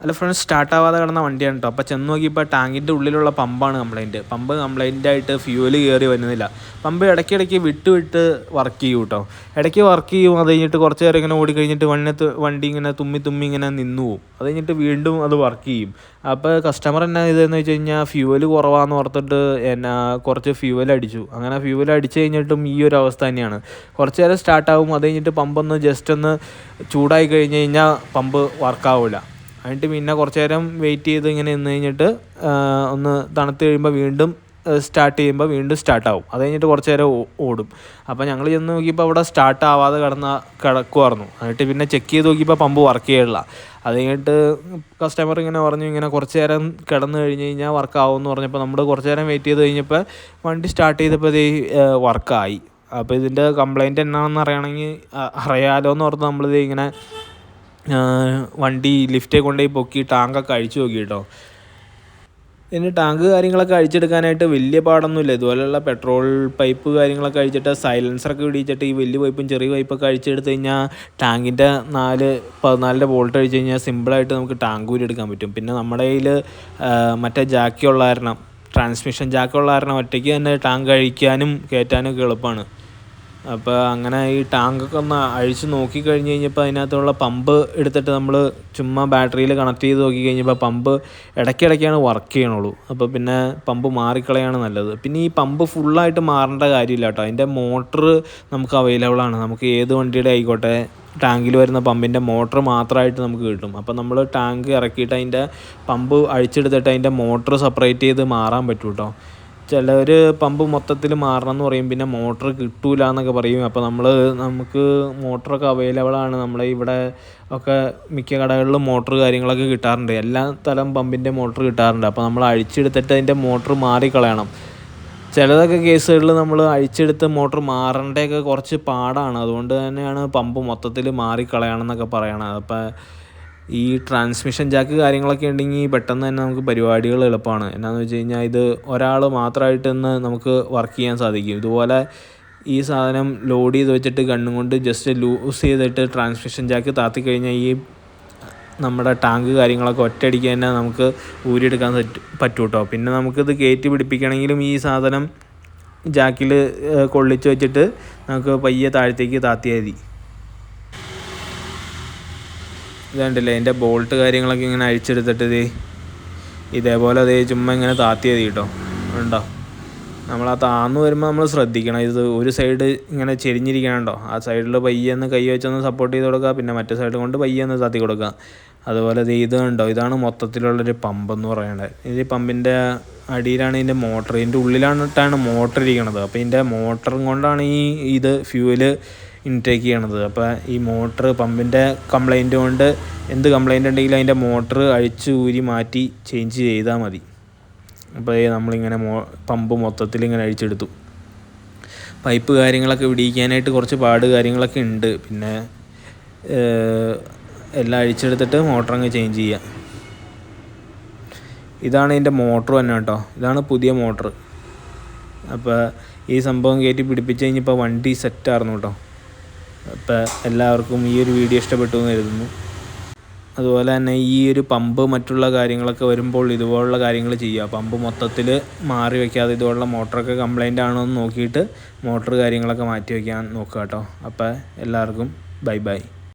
അല്ല friends start ആവാതെ കിടന്ന വണ്ടിയാണ് കേട്ടോ അപ്പോൾ ചെന്ന് നോക്കിയപ്പോൾ ടാങ്കിന്റെ ഉള്ളിലുള്ള പമ്പാണ് കംപ്ലൈന്റ് പമ്പ് കംപ്ലൈന്റ് ആയിട്ട് ഫ്യൂവൽ കയറി വരുന്നില്ല. പമ്പ് ഇടയ്ക്കിടയ്ക്ക് വിട്ട് വിട്ട് വർക്ക് ചെയ്യും കേട്ടോ ഇടയ്ക്ക് വർക്ക് ചെയ്യും അത് കഴിഞ്ഞിട്ട് കുറച്ച് നേരം ഇങ്ങനെ ഓടി കഴിഞ്ഞിട്ട് വണ്ണത്ത് വണ്ടി ഇങ്ങനെ തുമ്മി തുമ്മി ഇങ്ങനെ നിന്നു പോകും അത് കഴിഞ്ഞിട്ട് വീണ്ടും അത് വർക്ക് ചെയ്യും. അപ്പോൾ കസ്റ്റമർ എന്നാ ഇതെന്ന് വെച്ച് കഴിഞ്ഞാൽ ഫ്യൂവൽ കുറവാന്ന് ഓർത്തിട്ട് എന്നാ കുറച്ച് ഫ്യൂവൽ അടിച്ചു. അങ്ങനെ ഫ്യൂവൽ അടിച്ച് കഴിഞ്ഞിട്ടും ഈ ഒരു അവസ്ഥ തന്നെയാണ്. കുറച്ച് നേരം സ്റ്റാർട്ടാവും അത് കഴിഞ്ഞിട്ട് പമ്പൊന്ന് ജസ്റ്റ് ഒന്ന് ചൂടായി കഴിഞ്ഞ് കഴിഞ്ഞാൽ പമ്പ് വർക്കാവില്ല എന്നിട്ട് പിന്നെ കുറച്ച് നേരം വെയിറ്റ് ചെയ്ത് ഇങ്ങനെ നിന്ന് കഴിഞ്ഞിട്ട് ഒന്ന് തണുത്ത് കഴിയുമ്പോൾ വീണ്ടും സ്റ്റാർട്ട് ചെയ്യുമ്പോൾ വീണ്ടും സ്റ്റാർട്ടാവും അത് കഴിഞ്ഞിട്ട് കുറച്ച് നേരം ഓടും. അപ്പോൾ ഞങ്ങൾ ചെന്ന് നോക്കിയപ്പോൾ അവിടെ സ്റ്റാർട്ട് ആവാതെ കിടന്ന കിടക്കുമായിരുന്നു എന്നിട്ട് പിന്നെ ചെക്ക് ചെയ്ത് നോക്കിയപ്പോൾ പമ്പ് വർക്ക് ചെയ്യണില്ല. അത് കഴിഞ്ഞിട്ട് കസ്റ്റമർ ഇങ്ങനെ പറഞ്ഞു ഇങ്ങനെ കുറച്ച് നേരം കിടന്ന് കഴിഞ്ഞ് കഴിഞ്ഞാൽ വർക്ക് ആവുമെന്ന് പറഞ്ഞപ്പോൾ നമ്മൾ കുറച്ച് നേരം വെയിറ്റ് ചെയ്ത് കഴിഞ്ഞപ്പോൾ വണ്ടി സ്റ്റാർട്ട് ചെയ്തപ്പോൾ ഇത് വർക്കായി അപ്പോൾ ഇതിന്റെ കംപ്ലയിന്റ് എന്നാണെന്ന് അറിയണമെങ്കിൽ അറിയാലോ എന്ന് ഓർത്ത് നമ്മളിത് ഇങ്ങനെ വണ്ടി ലിഫ്റ്റേ കൊണ്ടുപോയി പൊക്കി ടാങ്കൊക്കെ അഴിച്ചു നോക്കി കേട്ടോ ഇനി ടാങ്ക് കാര്യങ്ങളൊക്കെ അഴിച്ചെടുക്കാനായിട്ട് വലിയ പാടൊന്നുമില്ല. ഇതുപോലെയുള്ള പെട്രോൾ പൈപ്പ് കാര്യങ്ങളൊക്കെ അഴിച്ചിട്ട് സൈലൻസറൊക്കെ ഇടിച്ചിട്ട് ഈ വലിയ പൈപ്പും ചെറിയ പൈപ്പൊക്കെ അഴിച്ചെടുത്ത് കഴിഞ്ഞാൽ ടാങ്കിന്റെ നാല് പതിനാലിന്റെ ബോൾട്ട് അഴിച്ച് കഴിഞ്ഞാൽ സിമ്പിളായിട്ട് നമുക്ക് ടാങ്ക് ഊരി എടുക്കാൻ പറ്റും. പിന്നെ നമ്മുടെ കയ്യിൽ മറ്റേ ജാക്കി ഉള്ള കാരണം ട്രാൻസ്മിഷൻ ജാക്കി ഉള്ള കാരണം ഒറ്റയ്ക്ക് തന്നെ ടാങ്ക് അഴിക്കാനും കയറ്റാനും ഒക്കെ എളുപ്പമാണ്. അപ്പോൾ അങ്ങനെ ഈ ടാങ്കൊക്കെ ഒന്ന് അഴിച്ച് നോക്കി കഴിഞ്ഞ് കഴിഞ്ഞപ്പോൾ അതിനകത്തുള്ള പമ്പ് എടുത്തിട്ട് നമ്മൾ ചുമ്മാ ബാറ്ററിയിൽ കണക്ട് ചെയ്ത് നോക്കി കഴിഞ്ഞപ്പോൾ പമ്പ് ഇടയ്ക്കിടയ്ക്കാണ് വർക്ക് ചെയ്യണുള്ളൂ. അപ്പോൾ പിന്നെ പമ്പ് മാറിക്കളയാണ് നല്ലത്. പിന്നെ ഈ പമ്പ് ഫുള്ളായിട്ട് മാറേണ്ട കാര്യമില്ല കേട്ടോ അതിന്റെ മോട്ടർ നമുക്ക് അവൈലബിൾ ആണ്. നമുക്ക് ഏത് വണ്ടിയുടെ ആയിക്കോട്ടെ ടാങ്കിൽ വരുന്ന പമ്പിന്റെ മോട്ടർ മാത്രമായിട്ട് നമുക്ക് കിട്ടും. അപ്പോൾ നമ്മൾ ടാങ്ക് ഇറക്കിയിട്ട് അതിന്റെ പമ്പ് അഴിച്ചെടുത്തിട്ട് അതിന്റെ മോട്ടർ സെപ്പറേറ്റ് ചെയ്ത് മാറാൻ പറ്റും കേട്ടോ ചിലർ പമ്പ് മൊത്തത്തിൽ മാറണം എന്ന് പറയും പിന്നെ മോട്ടർ കിട്ടൂല എന്നൊക്കെ പറയും. അപ്പോൾ നമ്മൾ നമുക്ക് മോട്ടറൊക്കെ അവൈലബിൾ ആണ്. നമ്മളെ ഇവിടെ ഒക്കെ മിക്ക കടകളിലും മോട്ടർ കാര്യങ്ങളൊക്കെ കിട്ടാറുണ്ട്. എല്ലാ തരം പമ്പിന്റെ മോട്ടർ കിട്ടാറുണ്ട്. അപ്പോൾ നമ്മൾ അഴിച്ചെടുത്തിട്ട് അതിന്റെ മോട്ടർ മാറിക്കളയണം. ചിലതൊക്കെ കേസുകളിൽ നമ്മൾ അഴിച്ചെടുത്ത് മോട്ടർ മാറേണ്ടതൊക്കെ കുറച്ച് പാടാണ്. അതുകൊണ്ട് തന്നെയാണ് പമ്പ് മൊത്തത്തിൽ മാറിക്കളയണം എന്നൊക്കെ പറയണത്. അപ്പോൾ ഈ ട്രാൻസ്മിഷൻ ജാക്ക് കാര്യങ്ങളൊക്കെ ഉണ്ടെങ്കിൽ പെട്ടെന്ന് തന്നെ നമുക്ക് പരിപാടികൾ എളുപ്പമാണ് എന്നാന്ന് വെച്ച് കഴിഞ്ഞാൽ ഇത് ഒരാൾ മാത്രമായിട്ട് നമുക്ക് വർക്ക് ചെയ്യാൻ സാധിക്കും. ഇതുപോലെ ഈ സാധനം ലോഡ് ചെയ്ത് വെച്ചിട്ട് കണ്ണും കൊണ്ട് ജസ്റ്റ് ലൂസ് ചെയ്തിട്ട് ട്രാൻസ്മിഷൻ ജാക്ക് താത്തി കഴിഞ്ഞാൽ ഈ നമ്മുടെ ടാങ്ക് കാര്യങ്ങളൊക്കെ ഒറ്റയടിക്ക് തന്നെ നമുക്ക് ഊരിയെടുക്കാൻ പറ്റും കേട്ടോ പിന്നെ നമുക്കിത് കയറ്റി പിടിപ്പിക്കണമെങ്കിലും ഈ സാധനം ജാക്കിൽ കൊള്ളിച്ച് വെച്ചിട്ട് നമുക്ക് പയ്യെ താഴത്തേക്ക് താത്തിയാൽ മതി. ഇതുണ്ടല്ലേ അതിന്റെ ബോൾട്ട് കാര്യങ്ങളൊക്കെ ഇങ്ങനെ അഴിച്ചെടുത്തിട്ട് ഇത് ഇതേപോലെ അതേ ചുമ്മാ ഇങ്ങനെ താത്തിയത് കേട്ടോ. ഉണ്ടോ നമ്മൾ ആ താന്ന് വരുമ്പോൾ നമ്മൾ ശ്രദ്ധിക്കണം. ഇത് ഒരു സൈഡ് ഇങ്ങനെ ചെരിഞ്ഞിരിക്കണുണ്ടോ ആ സൈഡിൽ പയ്യെന്ന് കൈ വെച്ചൊന്ന് സപ്പോർട്ട് ചെയ്ത് കൊടുക്കുക പിന്നെ മറ്റേ സൈഡ് കൊണ്ട് പയ്യെന്ന് താത്തി കൊടുക്കുക അതുപോലെ ഇത് ഇത് കണ്ടോ? ഇതാണ് മൊത്തത്തിലുള്ളൊരു പമ്പ് എന്ന് പറയുന്നത് ഇത് പമ്പിന്റെ അടിയിലാണ് ഇതിന്റെ മോട്ടർ ഇതിന്റെ ഉള്ളിലാണിട്ടാണ് മോട്ടർ ഇരിക്കണത്. അപ്പോൾ ഇതിന്റെ മോട്ടറും കൊണ്ടാണ് ഈ ഇത് ഫ്യൂവൽ ഇൻടേക്ക് ചെയ്യണത്. അപ്പോൾ ഈ മോട്ടർ പമ്പിന്റെ കംപ്ലൈന്റ് കൊണ്ട് എന്ത് കംപ്ലൈന്റ് ഉണ്ടെങ്കിലും അതിന്റെ മോട്ടർ അഴിച്ച് ഊരി മാറ്റി ചേഞ്ച് ചെയ്താൽ മതി. അപ്പോൾ നമ്മളിങ്ങനെ മോ പമ്പ് മൊത്തത്തിൽ ഇങ്ങനെ അഴിച്ചെടുത്തു. പൈപ്പ് കാര്യങ്ങളൊക്കെ വിടിയിക്കാനായിട്ട് കുറച്ച് പാട് കാര്യങ്ങളൊക്കെ ഉണ്ട്. പിന്നെ എല്ലാം അഴിച്ചെടുത്തിട്ട് മോട്ടർ അങ്ങ് ചേഞ്ച് ചെയ്യാം. ഇതാണ് ഇതിന്റെ മോട്ടർ തന്നെ കേട്ടോ. ഇതാണ് പുതിയ മോട്ടർ അപ്പോൾ ഈ സംഭവം കയറ്റി പിടിപ്പിച്ച് കഴിഞ്ഞപ്പോൾ വണ്ടി സെറ്റ് സെറ്റായിരുന്നു കേട്ടോ. അപ്പോൾ എല്ലാവർക്കും ഈ ഒരു വീഡിയോ ഇഷ്ടപ്പെട്ടു എന്ന് കരുതുന്നു. അതുപോലെ തന്നെ ഈ ഒരു പമ്പ് മറ്റുള്ള കാര്യങ്ങളൊക്കെ വരുമ്പോൾ ഇതുപോലുള്ള കാര്യങ്ങൾ ചെയ്യുക. പമ്പ് മൊത്തത്തിൽ മാറി വയ്ക്കാതെ ഇതുപോലുള്ള മോട്ടറൊക്കെ കംപ്ലൈന്റ് ആണോ എന്ന് നോക്കിയിട്ട് മോട്ടർ കാര്യങ്ങളൊക്കെ മാറ്റി വയ്ക്കാൻ നോക്കുക കേട്ടോ. അപ്പോൾ എല്ലാവർക്കും ബൈ ബൈ.